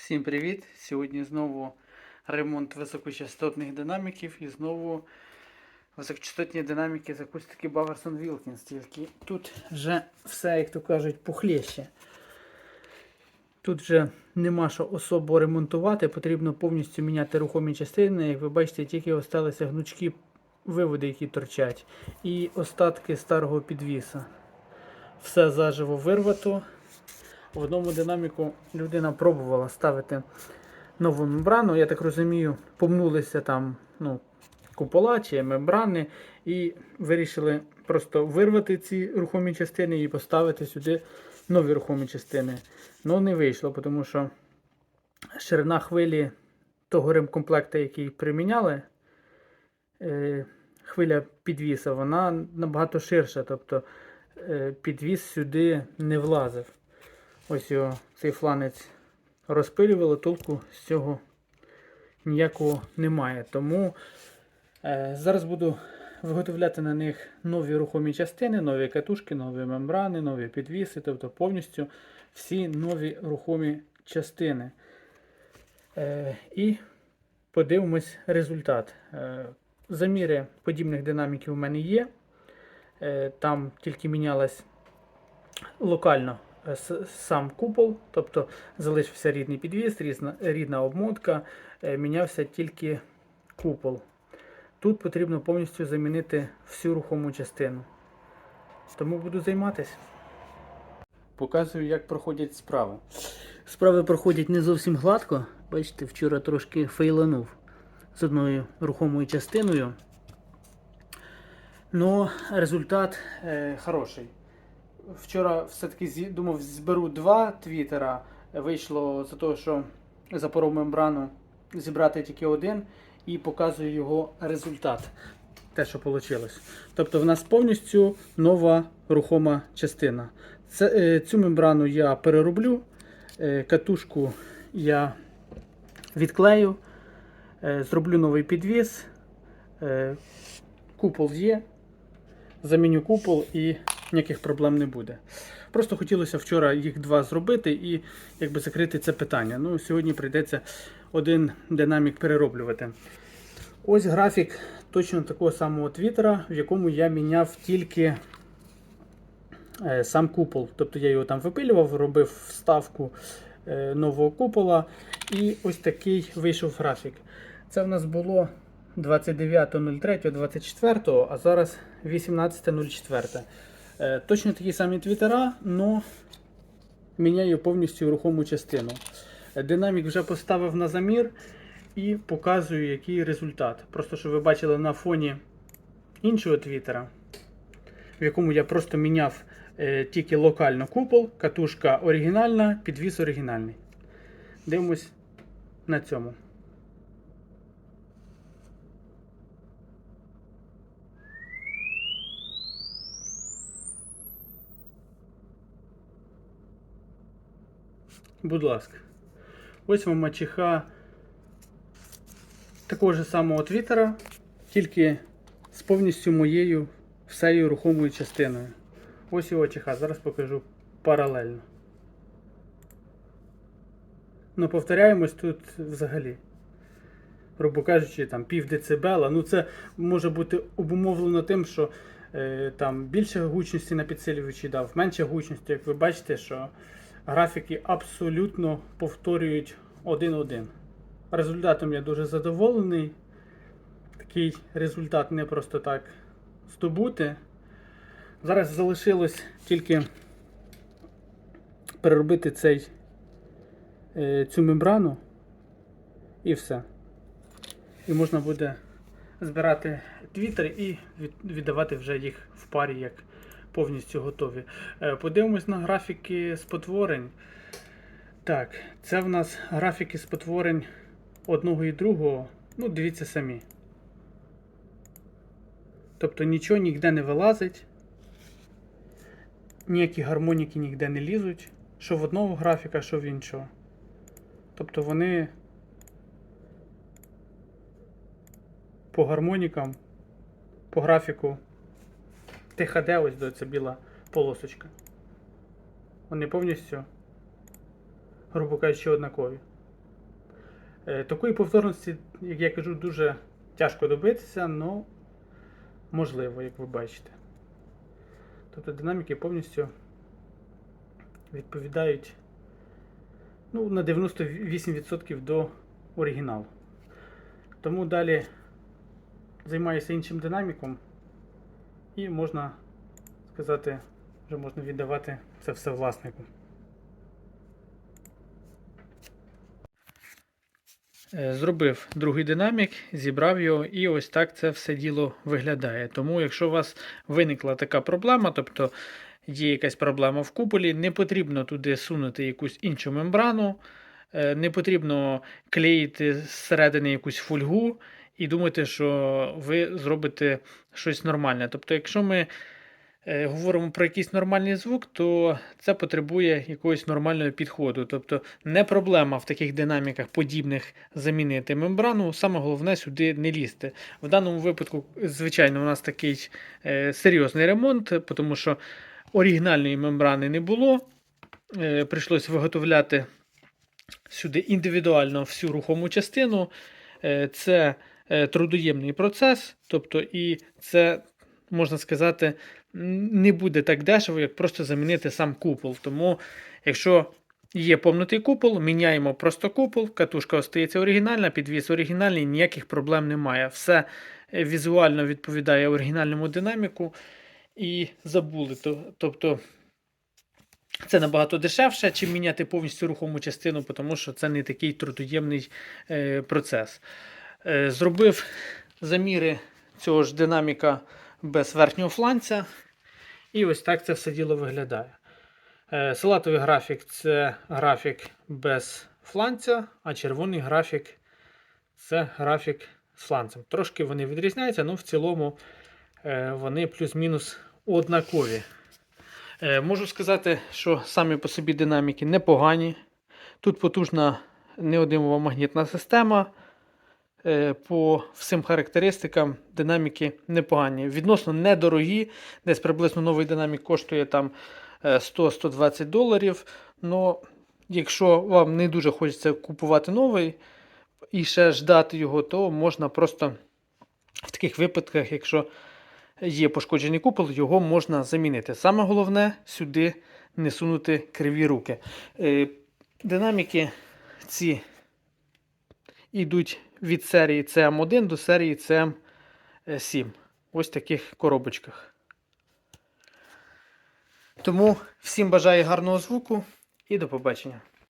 Всім привіт! Сьогодні знову ремонт високочастотних динаміків і знову високочастотні динаміки з акустики Baverson Wilkins. Тільки тут вже все, як то кажуть, похлеще. Тут вже нема що особо ремонтувати, потрібно повністю міняти рухомі частини. Як ви бачите, тільки осталися гнучкі виводи, які торчать, і остатки старого підвіса. Все заживо вирвато. В одному динаміку людина пробувала ставити нову мембрану. Я так розумію, помнулися там ну, купола чи мембрани, і вирішили просто вирвати ці рухомі частини і поставити сюди нові рухомі частини. Ну, не вийшло, тому що ширина хвилі того ремкомплекта, який приміняли, е, хвиля підвіса, вона набагато ширша. Тобто е, підвіс сюди не влазив. Ось його цей фланець розпилювали, толку з цього ніякого немає. Тому е, зараз буду виготовляти на них нові рухомі частини, нові катушки, нові мембрани, нові підвіси, тобто повністю всі нові рухомі частини. Е, і подивимось результат. Е, заміри подібних динаміків у мене є. Е, там тільки мінялась локально сам купол, тобто залишився рідний підвіс, різна, рідна обмотка, е, мінявся тільки купол. Тут потрібно повністю замінити всю рухому частину. Тому буду займатися. Показую, як проходять справи. Справи проходять не зовсім гладко. Бачите, вчора трошки фейланув з одною рухомою частиною. Но результат е, хороший. Вчора все-таки думав, зберу два твіттера. Вийшло за того, що запоров мембрану зібрати тільки один і показую його результат. Те, що вийшло. Тобто в нас повністю нова рухома частина. Це, е, цю мембрану я перероблю, е, катушку я відклею, е, зроблю новий підвіс, купол є, заміню купол і ніяких проблем не буде. Просто хотілося вчора їх два зробити і якби закрити це питання. Ну, сьогодні прийдеться один динамік перероблювати. Ось графік точно такого самого твіттера, в якому я міняв тільки е, сам купол. Тобто я його там випилював, робив вставку е, нового купола. І ось такий вийшов графік. Це в нас було 29.03.24, а зараз 18.04. Е, Точно такі самі твіттера, але міняю повністю рухому частину. Е, Динамік вже поставив на замір і показую, який результат. Просто щоб ви бачили на фоні іншого твіттера, в якому я просто міняв е, тільки локально купол, катушка оригінальна, підвіс оригінальний. Дивимось на цьому. Будь ласка. Ось вам мачеха такого ж самого твіттера, тільки з повністю моєю всею рухомою частиною. Ось його чеха, зараз покажу паралельно. Ну, повторяємось тут взагалі. Грубо кажучи, там пів децибела. Ну, це може бути обумовлено тим, що е, там більше гучності на підсилювачі дав, менше гучності, як ви бачите, що графіки абсолютно повторюють один-один. Результатом я дуже задоволений. Такий результат не просто так здобути. Зараз залишилось тільки переробити цей, е, цю мембрану і все. І можна буде збирати твіттер і віддавати вже їх в парі як повністю готові. Е, Подивимось на графіки спотворень. Так, це в нас графіки спотворень одного і другого. Ну, дивіться самі. Тобто нічого ніде не вилазить. Ніякі гармоніки ніде не лізуть. Що в одного графіка, що в іншого. Тобто вони по гармонікам, по графіку ТХД, ось до це біла полосочка. Вони повністю, грубо кажучи, однакові. Е, Такої повторності, як я кажу, дуже тяжко добитися, але можливо, як ви бачите. Тобто динаміки повністю відповідають ну, на 98% до оригіналу. Тому далі займаюся іншим динаміком і можна сказати, вже можна віддавати це все власнику. Е, Зробив другий динамік, зібрав його, і ось так це все діло виглядає. Тому, якщо у вас виникла така проблема, тобто є якась проблема в куполі, не потрібно туди сунути якусь іншу мембрану, е, не потрібно клеїти зсередини якусь фольгу і думати, що ви зробите щось нормальне. Тобто, якщо ми е, говоримо про якийсь нормальний звук, то це потребує якогось нормального підходу. Тобто не проблема в таких динаміках подібних замінити мембрану. Саме головне сюди не лізти. В даному випадку, звичайно, у нас такий е, серйозний ремонт, тому що оригінальної мембрани не було. Е, прийшлось виготовляти сюди індивідуально всю рухому частину. Це трудоємний процес, тобто і це, можна сказати, не буде так дешево, як просто замінити сам купол. Тому, якщо є повнотий купол, міняємо просто купол, катушка остається оригінальна, підвіс оригінальний, ніяких проблем немає. Все е, візуально відповідає оригінальному динаміку і забули. Тобто це набагато дешевше, чим міняти повністю рухому частину, тому що це не такий трудоємний е, процес. Е, зробив заміри цього ж динаміка без верхнього фланця. І ось так це все діло виглядає. Е, салатовий графік це графік без фланця, а червоний графік це графік з фланцем. Трошки вони відрізняються, але в цілому е, вони плюс-мінус однакові. Можу сказати, що самі по собі динаміки непогані. Тут потужна неодимова магнітна система. Е, По всім характеристикам динаміки непогані. Відносно недорогі, десь приблизно новий динамік коштує там е, 100-120 доларів. Но якщо вам не дуже хочеться купувати новий і ще ждати його, то можна просто в таких випадках, якщо є пошкоджений купол, його можна замінити. Саме головне сюди не сунути криві руки. Е, Динаміки ці йдуть від серії CM1 до серії CM7. Ось таких коробочках. Тому всім бажаю гарного звуку і до побачення.